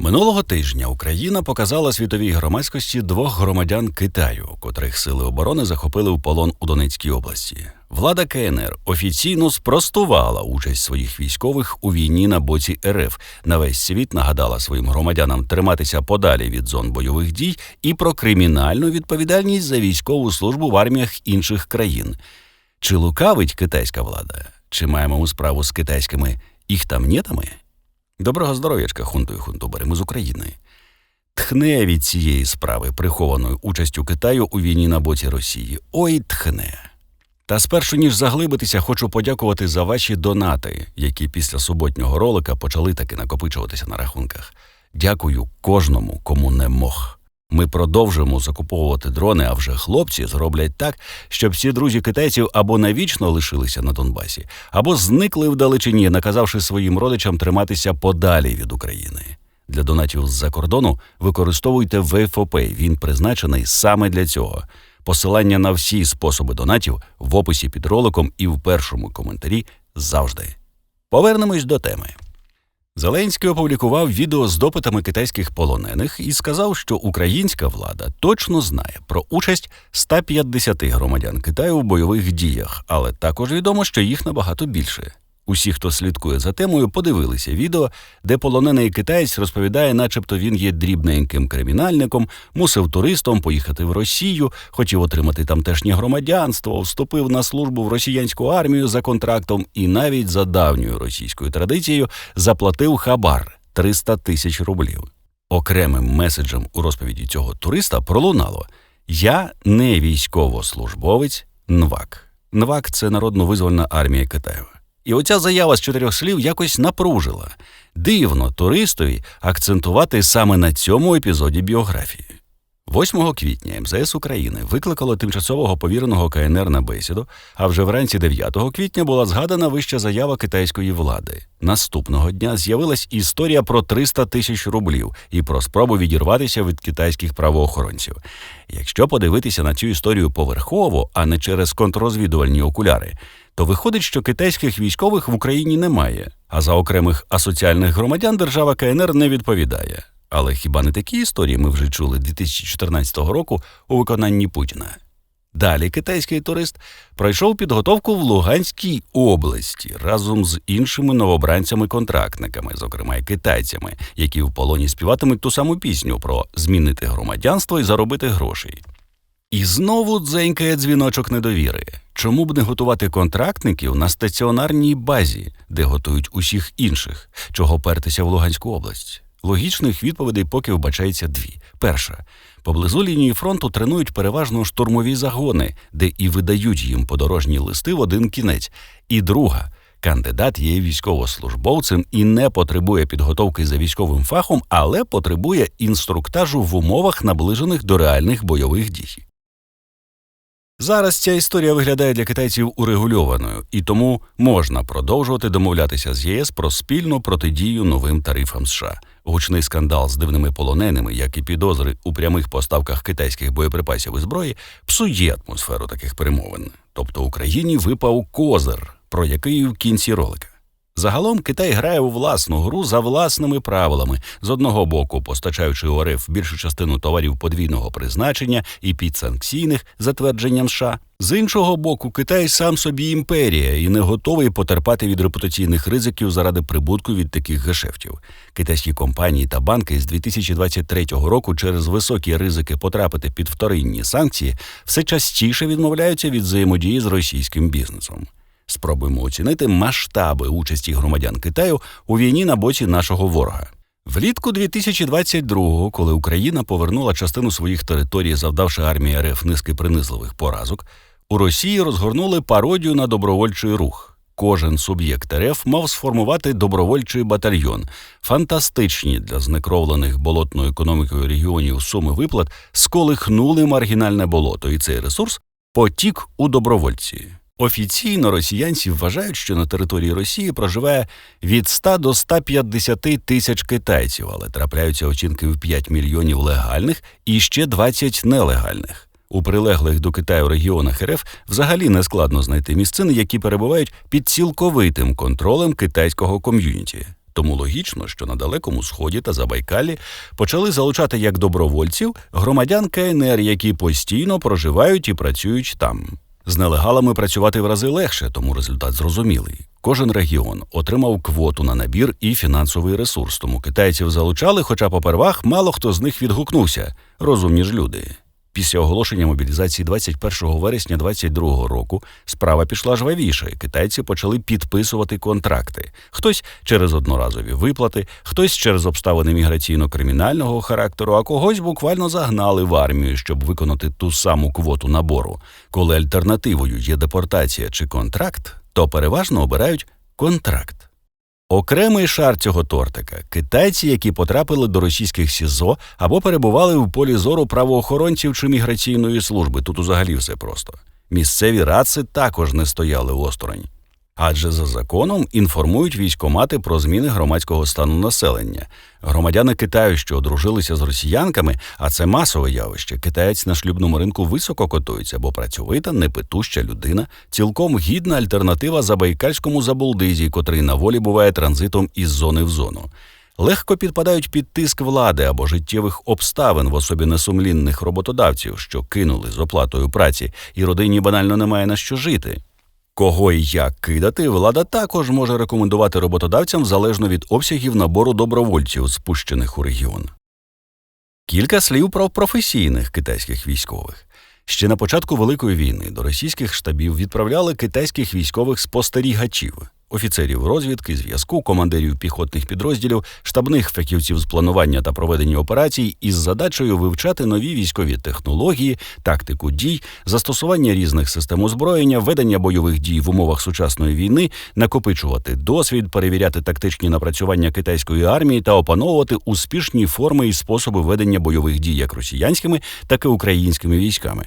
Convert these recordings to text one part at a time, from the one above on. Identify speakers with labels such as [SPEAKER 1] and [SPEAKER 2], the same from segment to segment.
[SPEAKER 1] Минулого тижня Україна показала світовій громадськості двох громадян Китаю, котрих сили оборони захопили в полон у Донецькій області. Влада КНР офіційно спростувала участь своїх військових у війні на боці РФ. На весь світ нагадала своїм громадянам триматися подалі від зон бойових дій і про кримінальну відповідальність за військову службу в арміях інших країн. Чи лукавить китайська влада? Чи маємо ми справу з китайськими іхтамнєтами? Доброго здоров'ячка, хунту і хунтубери, ми з України. Тхне від цієї справи прихованою участю Китаю у війні на боці Росії. Ой, тхне. Та спершу ніж заглибитися, хочу подякувати за ваші донати, які після суботнього ролика почали таки накопичуватися на рахунках. Дякую кожному, кому не мог. Ми продовжуємо закуповувати дрони, а вже хлопці зроблять так, щоб всі друзі китайців або навічно лишилися на Донбасі, або зникли вдалечині, наказавши своїм родичам триматися подалі від України. Для донатів з-за кордону використовуйте VFOPay, Він призначений саме для цього. Посилання на всі способи донатів в описі під роликом і в першому коментарі завжди. Повернемось до теми. Зеленський опублікував відео з допитами китайських полонених і сказав, що українська влада точно знає про участь 150 громадян Китаю в бойових діях, але також відомо, що їх набагато більше. Усі, хто слідкує за темою, подивилися відео, де полонений китаєць розповідає, начебто він є дрібненьким кримінальником, мусив туристом поїхати в Росію, хотів отримати тамтешнє громадянство, вступив на службу в росіянську армію за контрактом і навіть за давньою російською традицією заплатив хабар 300 тисяч рублів. Окремим меседжем у розповіді цього туриста пролунало: Я не військовослужбовець НВАК. НВАК це народно-визвольна армія Китаю. І оця заява з чотирьох слів якось напружила. Дивно туристові акцентувати саме на цьому епізоді біографії. 8 квітня МЗС України викликало тимчасового повіреного КНР на бесіду, а вже вранці 9 квітня була згадана вища заява китайської влади. Наступного дня з'явилась історія про 300 тисяч рублів і про спробу відірватися від китайських правоохоронців. Якщо подивитися на цю історію поверхово, а не через контррозвідувальні окуляри, то виходить, що китайських військових в Україні немає, а за окремих асоціальних громадян держава КНР не відповідає. Але хіба не такі історії ми вже чули 2014 року у виконанні Путіна? Далі китайський турист пройшов підготовку в Луганській області разом з іншими новобранцями-контрактниками, зокрема й китайцями, які в полоні співатимуть ту саму пісню про змінити громадянство і заробити грошей. І знову дзенькає дзвіночок недовіри. Чому б не готувати контрактників на стаціонарній базі, де готують усіх інших, чого пертися в Луганську область? Логічних відповідей поки вбачається дві. Перша поблизу лінії фронту тренують переважно штурмові загони, де і видають їм подорожні листи в один кінець. І друга кандидат є військовослужбовцем і не потребує підготовки за військовим фахом, але потребує інструктажу в умовах, наближених до реальних бойових дій. Зараз ця історія виглядає для китайців урегульованою, і тому можна продовжувати домовлятися з ЄС про спільну протидію новим тарифам США. Гучний скандал з дивними полоненими, як і підозри у прямих поставках китайських боєприпасів і зброї, псує атмосферу таких перемовин. Тобто Україні випав козир, про який в кінці ролика. Загалом Китай грає у власну гру за власними правилами, з одного боку, постачаючи у РФ більшу частину товарів подвійного призначення і підсанкційних затвердженням США. З іншого боку, Китай сам собі імперія і не готовий потерпати від репутаційних ризиків заради прибутку від таких гешефтів. Китайські компанії та банки з 2023 року через високі ризики потрапити під вторинні санкції все частіше відмовляються від взаємодії з російським бізнесом. Спробуємо оцінити масштаби участі громадян Китаю у війні на боці нашого ворога. Влітку 2022-го, коли Україна повернула частину своїх територій, завдавши армії РФ низки принизливих поразок, у Росії розгорнули пародію на добровольчий рух. Кожен суб'єкт РФ мав сформувати добровольчий батальйон. Фантастичні для знекровлених болотною економікою регіонів суми виплат сколихнули маргінальне болото, і цей ресурс потік у добровольці. Офіційно росіянці вважають, що на території Росії проживає від 100 до 150 тисяч китайців, але трапляються оцінки в 5 мільйонів легальних і ще 20 нелегальних. У прилеглих до Китаю регіонах РФ взагалі не складно знайти місцини, які перебувають під цілковитим контролем китайського ком'юніті. Тому логічно, що на далекому сході та Забайкалі почали залучати як добровольців громадян КНР, які постійно проживають і працюють там. З нелегалами працювати в рази легше, тому результат зрозумілий. Кожен регіон отримав квоту на набір і фінансовий ресурс, тому китайців залучали, хоча попервах мало хто з них відгукнувся. Розумні ж люди. Після оголошення мобілізації 21 вересня 2022 року справа пішла жвавіше. Китайці почали підписувати контракти. Хтось через одноразові виплати, хтось через обставини міграційно-кримінального характеру, а когось буквально загнали в армію, щоб виконати ту саму квоту набору. Коли альтернативою є депортація чи контракт, то переважно обирають контракт. Окремий шар цього тортика китайці, які потрапили до російських СІЗО або перебували в полі зору правоохоронців чи міграційної служби. Тут взагалі все просто. Місцеві раци також не стояли осторонь. Адже за законом інформують військомати про зміни громадського стану населення. Громадяни Китаю, що одружилися з росіянками, а це масове явище. Китаєць на шлюбному ринку високо котується, бо працьовита, непитуща людина, цілком гідна альтернатива забайкальському забулдизі, котрий на волі буває транзитом із зони в зону. Легко підпадають під тиск влади або життєвих обставин в особі несумлінних роботодавців, що кинули з оплатою праці, і родині банально немає на що жити. Кого і як кидати, влада також може рекомендувати роботодавцям залежно від обсягів набору добровольців, спущених у регіон. Кілька слів про професійних китайських військових. Ще на початку Великої війни до російських штабів відправляли китайських військових спостерігачів офіцерів розвідки, зв'язку, командирів піхотних підрозділів, штабних фахівців з планування та проведення операцій із задачею вивчати нові військові технології, тактику дій, застосування різних систем озброєння, ведення бойових дій в умовах сучасної війни, накопичувати досвід, перевіряти тактичні напрацювання китайської армії та опановувати успішні форми і способи ведення бойових дій як росіянськими, так і українськими військами.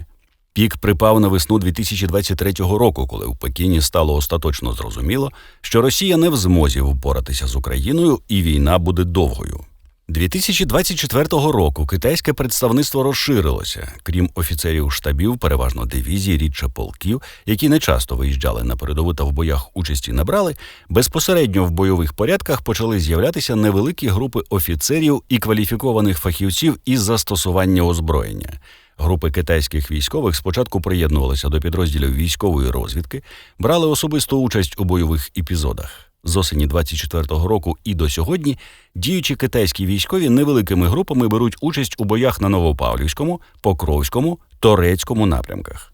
[SPEAKER 1] Пік припав на весну 2023 року, коли в Пекіні стало остаточно зрозуміло, що Росія не в змозі впоратися з Україною і війна буде довгою. 2024 року китайське представництво розширилося, крім офіцерів штабів, переважно дивізій, рідше полків, які не часто виїжджали на передову та в боях участі не брали. Безпосередньо в бойових порядках почали з'являтися невеликі групи офіцерів і кваліфікованих фахівців із застосування озброєння. Групи китайських військових спочатку приєднувалися до підрозділів військової розвідки, брали особисту участь у бойових епізодах. З осені 24-го року і до сьогодні діючі китайські військові невеликими групами беруть участь у боях на Новопавлівському, Покровському, Торецькому напрямках.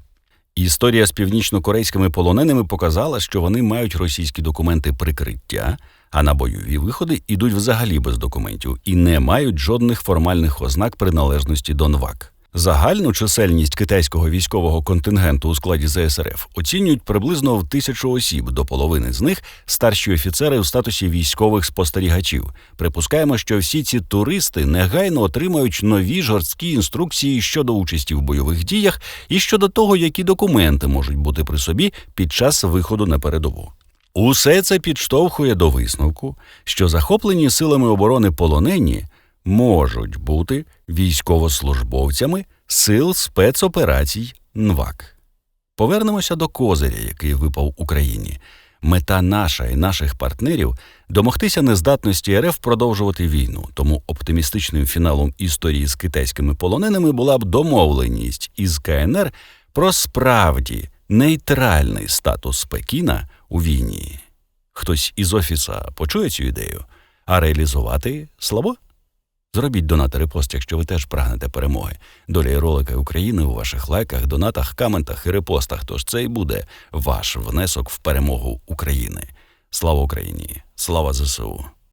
[SPEAKER 1] Історія з північно-корейськими полоненими показала, що вони мають російські документи прикриття, а на бойові виходи йдуть взагалі без документів і не мають жодних формальних ознак приналежності до НВАК. Загальну чисельність китайського військового контингенту у складі ЗСРФ оцінюють приблизно в тисячу осіб. До половини з них старші офіцери в статусі військових спостерігачів. Припускаємо, що всі ці туристи негайно отримають нові жорсткі інструкції щодо участі в бойових діях і щодо того, які документи можуть бути при собі під час виходу на передову. Усе це підштовхує до висновку, що захоплені силами оборони полонені можуть бути військовослужбовцями сил спецоперацій НВАК. Повернемося до козиря, який випав Україні. Мета наша і наших партнерів домогтися нездатності РФ продовжувати війну. Тому оптимістичним фіналом історії з китайськими полоненими була б домовленість із КНР про справді нейтральний статус Пекіна у війні. Хтось із офіса почує цю ідею, а реалізувати слабо? Зробіть донати репост, якщо ви теж прагнете перемоги. Доля і ролика України у ваших лайках, донатах, коментах і репостах. Тож це і буде ваш внесок в перемогу України. Слава Україні! Слава ЗСУ!